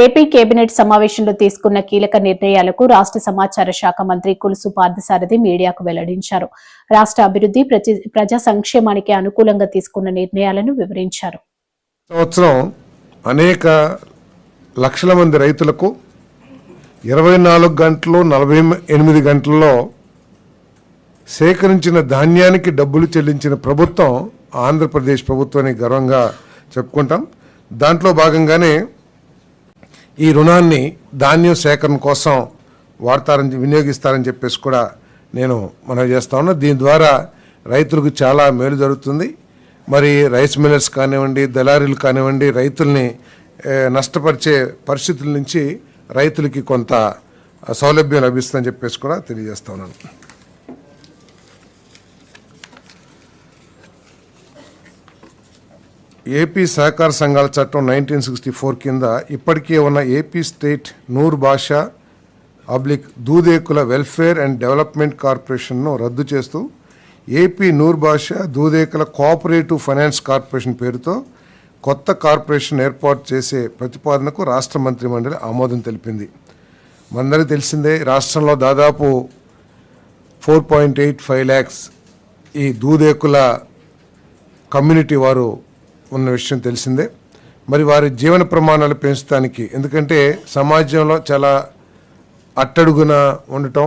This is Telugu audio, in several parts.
ఏపీ కేబినెట్ సమావేశంలో తీసుకున్న కీలక నిర్ణయాలకు రాష్ట్ర సమాచార శాఖ మంత్రి కులుసు పార్థసారథి మీడియాకు వెల్లడించారు. రాష్ట్ర అభివృద్ధి ప్రజ- ప్రజా సంక్షేమానికి అనుకూలంగా తీసుకున్న నిర్ణయాలను వివరించారు. సంవత్సరం అనేక లక్షల మంది రైతులకు ఇరవై నాలుగు గంటలు నలభై ఎనిమిది గంటల్లో సేకరించిన ధాన్యానికి డబ్బులు చెల్లించిన ప్రభుత్వం ఆంధ్రప్రదేశ్ ప్రభుత్వాన్ని గర్వంగా చెప్పుకుంటాం. దాంట్లో భాగంగానే ఈ రుణాన్ని ధాన్యం సేకరణ కోసం వాడతారని వినియోగిస్తారని చెప్పేసి కూడా నేను మనవి చేస్తా ఉన్నా. దీని ద్వారా రైతులకు చాలా మేలు జరుగుతుంది. మరి రైస్ మిల్లర్స్ కానివ్వండి దళారీలు కానివ్వండి రైతుల్ని నష్టపరిచే పరిస్థితుల నుంచి రైతులకి కొంత సౌలభ్యం లభిస్తుందని చెప్పేసి కూడా తెలియజేస్తా ఉన్నాను. ఏపీ సహకార సంఘాల చట్టం నైన్టీన్ సిక్స్టీ ఫోర్ కింద ఇప్పటికే ఉన్న ఏపీ స్టేట్ నూర్ భాష అబ్లిక్ దూదేకుల వెల్ఫేర్ అండ్ డెవలప్మెంట్ కార్పొరేషన్ను రద్దు చేస్తూ ఏపీ నూర్ భాష దూదేకుల కోఆపరేటివ్ ఫైనాన్స్ కార్పొరేషన్ పేరుతో కొత్త కార్పొరేషన్ ఏర్పాటు చేసే ప్రతిపాదనకు రాష్ట్ర మంత్రి మండలి ఆమోదం తెలిపింది. మనందరికీ తెలిసిందే రాష్ట్రంలో దాదాపు four point eight five lakhs ఈ దూదేకుల కమ్యూనిటీ వారు ఉన్న విషయం తెలిసిందే. మరి వారి జీవన ప్రమాణాలు పెంచడానికి ఎందుకంటే సమాజంలో చాలా అట్టడుగున ఉండటం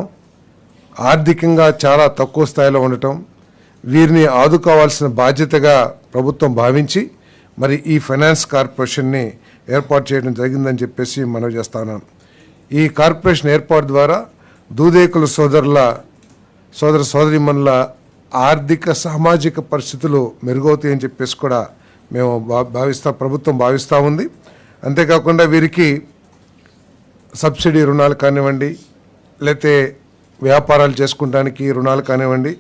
ఆర్థికంగా చాలా తక్కువ స్థాయిలో ఉండటం వీరిని ఆదుకోవాల్సిన బాధ్యతగా ప్రభుత్వం భావించి మరి ఈ ఫైనాన్స్ కార్పొరేషన్ని ఏర్పాటు చేయడం జరిగిందని చెప్పేసి మనవి చేస్తాను ఈ కార్పొరేషన్ ఏర్పాటు ద్వారా దూదేకుల సోదరుల సోదర సోదరిమణుల ఆర్థిక సామాజిక పరిస్థితులు మెరుగవుతాయని చెప్పేసి కూడా మేము భా- భావిస్తా ప్రభుత్వం భావిస్తూ ఉంది. అంతేకాకుండా వీరికి సబ్సిడీ రుణాలు కానివ్వండి లేతే వ్యాపారాలు చేసుకోవడానికి రుణాలు కానివ్వండి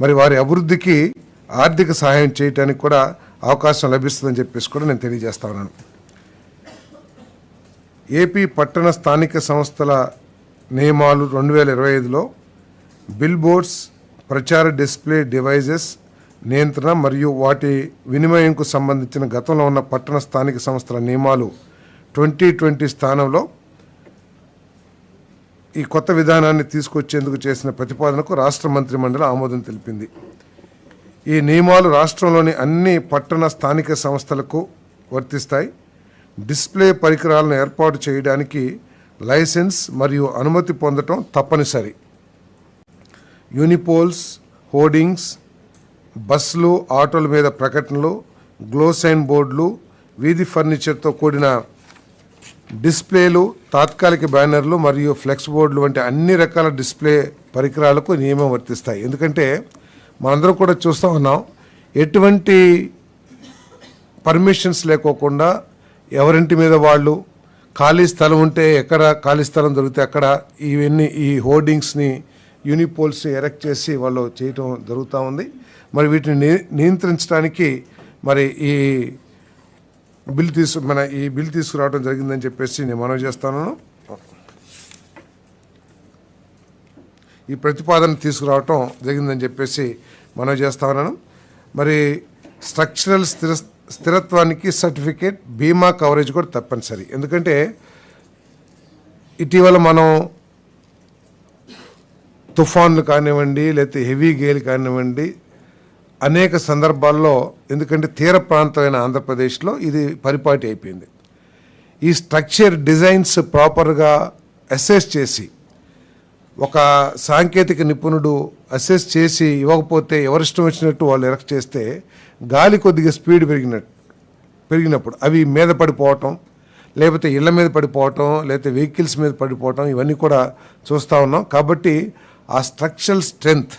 మరి వారి అభివృద్ధికి ఆర్థిక సహాయం చేయడానికి కూడా అవకాశం లభిస్తుందని చెప్పేసి కూడా నేను తెలియజేస్తా ఉన్నాను. ఏపీ పట్టణ స్థానిక సంస్థల నియమాలు రెండు వేల ఇరవై ఐదులో బిల్ బోర్డ్స్ ప్రచార డిస్ప్లే డివైజెస్ నియంత్రణ మరియు వాటి వినిమయంకు సంబంధించిన గతంలో ఉన్న పట్టణ స్థానిక సంస్థల నియమాలు ట్వంటీ ట్వంటీ స్థానంలో ఈ కొత్త విధానాన్ని తీసుకొచ్చేందుకు చేసిన ప్రతిపాదనకు రాష్ట్ర మంత్రి మండలి ఆమోదం తెలిపింది. ఈ నియమాలు రాష్ట్రంలోని అన్ని పట్టణ స్థానిక సంస్థలకు వర్తిస్తాయి. డిస్ప్లే పరికరాలను ఏర్పాటు చేయడానికి లైసెన్స్ మరియు అనుమతి పొందటం తప్పనిసరి. యూనిపోల్స్ హోర్డింగ్స్ బస్సులు ఆటోల మీద ప్రకటనలు గ్లోసైన్ బోర్డులు వీధి ఫర్నిచర్తో కూడిన డిస్ప్లేలు తాత్కాలిక బ్యానర్లు మరియు ఫ్లెక్స్ బోర్డులు వంటి అన్ని రకాల డిస్ప్లే పరికరాలకు నియమం వర్తిస్తాయి. ఎందుకంటే మనందరం కూడా చూస్తూ ఉన్నాం ఎటువంటి పర్మిషన్స్ లేకోకుండా ఎవరింటి మీద వాళ్ళు ఖాళీ స్థలం ఉంటే ఎక్కడ ఖాళీ స్థలం దొరికితే అక్కడ ఇవన్నీ ఈ హోర్డింగ్స్ని యూనిపోల్స్ని ఎరెక్ట్ చేసి వాళ్ళు చేయటం జరుగుతూ ఉంది. మరి వీటిని ని- నియంత్రించడానికి మరి ఈ బిల్ తీసు మన ఈ బిల్ తీసుకురావడం జరిగిందని చెప్పేసి నేను మనవి చేస్తాను. ఈ ప్రతిపాదన తీసుకురావటం జరిగిందని చెప్పేసి మనవి చేస్తా ఉన్నాను. మరి స్ట్రక్చరల్ స్థిర స్థిరత్వానికి సర్టిఫికేట్ బీమా కవరేజ్ కూడా తప్పనిసరి. ఎందుకంటే ఇటీవల మనం తుఫాన్లు కానివ్వండి లేకపోతే హెవీ గేలు కానివ్వండి అనేక సందర్భాల్లో ఎందుకంటే తీర ప్రాంతమైన ఆంధ్రప్రదేశ్లో ఇది పరిపాటి అయిపోయింది. ఈ స్ట్రక్చర్ డిజైన్స్ ప్రాపర్గా అసెస్ చేసి ఒక సాంకేతిక నిపుణుడు అసెస్ చేసి ఇవ్వకపోతే ఎవరిష్టం వచ్చినట్టు వాళ్ళు ఎరెక్ట్ చేస్తే గాలి కొద్దిగా స్పీడ్ పెరిగినట్టు పెరిగినప్పుడు అవి మీద పడిపోవటం లేకపోతే ఇళ్ళ మీద పడిపోవటం లేకపోతే వెహికల్స్ మీద పడిపోవటం ఇవన్నీ కూడా చూస్తూ ఉన్నాం. కాబట్టి ఆ స్ట్రక్చరల్ స్ట్రెంగ్త్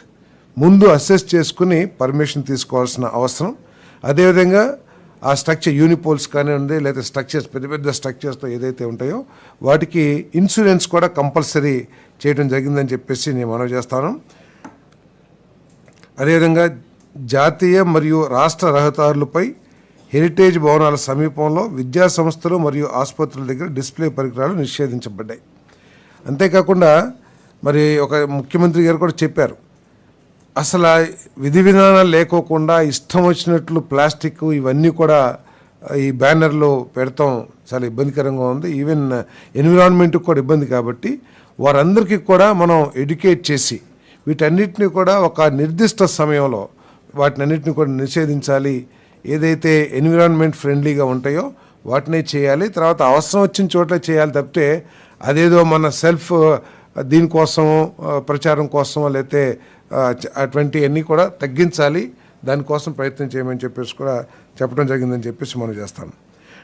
ముందు అసెస్ చేసుకుని పర్మిషన్ తీసుకోవాల్సిన అవసరం. అదేవిధంగా ఆ స్ట్రక్చర్ యూనిపోల్స్ కానివ్వండి లేదా స్ట్రక్చర్స్ పెద్ద పెద్ద స్ట్రక్చర్స్తో ఏదైతే ఉంటాయో వాటికి ఇన్సూరెన్స్ కూడా కంపల్సరీ చేయడం జరిగిందని చెప్పేసి నేను మనవి చేస్తాను. అదేవిధంగా జాతీయ మరియు రాష్ట్ర రహదారులపై హెరిటేజ్ భవనాల సమీపంలో విద్యా సంస్థలు మరియు ఆసుపత్రుల దగ్గర డిస్ప్లే పరికరాలు నిషేధించబడ్డాయి. అంతేకాకుండా మరి ఒక ముఖ్యమంత్రి గారు కూడా చెప్పారు అసలు విధి విధానాలు లేకోకుండా ఇష్టం వచ్చినట్లు ప్లాస్టిక్ ఇవన్నీ కూడా ఈ బ్యానర్లో పెడతాం. చాలా ఇబ్బందికరంగా ఉంది. ఈవెన్ ఎన్విరాన్మెంట్కి కూడా ఇబ్బంది కాబట్టి వారందరికీ కూడా మనం ఎడ్యుకేట్ చేసి వీటన్నిటిని కూడా ఒక నిర్దిష్ట సమయంలో వాటినన్నిటిని కూడా నిషేధించాలి. ఏదైతే ఎన్విరాన్మెంట్ ఫ్రెండ్లీగా ఉంటాయో వాటినే చేయాలి. తర్వాత అవసరం వచ్చిన చోట్ల చేయాలి తప్పితే అదేదో మన సెల్ఫ్ దీనికోసం ప్రచారం కోసం లేకపోతే ఆ, అన్నీ కూడా తగ్గించాలి. దానికోసం ప్రయత్నం చేయమని చెప్పేసి కూడా చెప్పడం జరిగిందని చెప్పేసి మనం చేస్తాం.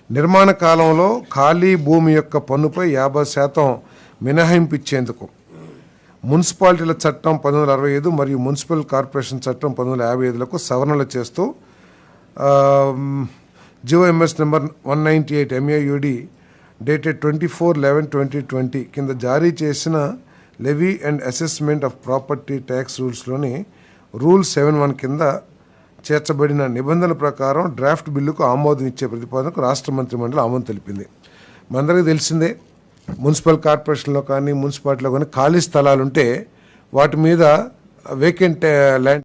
నిర్మాణ కాలంలో ఖాళీ భూమి యొక్క పన్నుపై యాభై శాతం మినహాయింపు ఇచ్చేందుకు మున్సిపాలిటీల చట్టం పంతొమ్మిది అరవై ఐదు మరియు మున్సిపల్ కార్పొరేషన్ చట్టం పంతొమ్మిది యాభై ఐదులకు సవరణలు చేస్తూ GOMS number one ninety eight MAUD dated twenty four eleven twenty twenty కింద జారీ చేసిన levy and assessment of property tax రూల్స్లోని rule seven one కింద చేర్చబడిన నిబంధనల ప్రకారం డ్రాఫ్ట్ బిల్లుకు ఆమోదం ఇచ్చే ప్రతిపాదనకు రాష్ట్ర మంత్రి మండలి ఆమోదం తెలిపింది. మనందరికీ తెలిసిందే మున్సిపల్ కార్పొరేషన్లో కానీ మున్సిపాలిటీలో కానీ ఖాళీ స్థలాలు ఉంటే వాటి మీద వేకెంట్ ల్యాండ్ uh,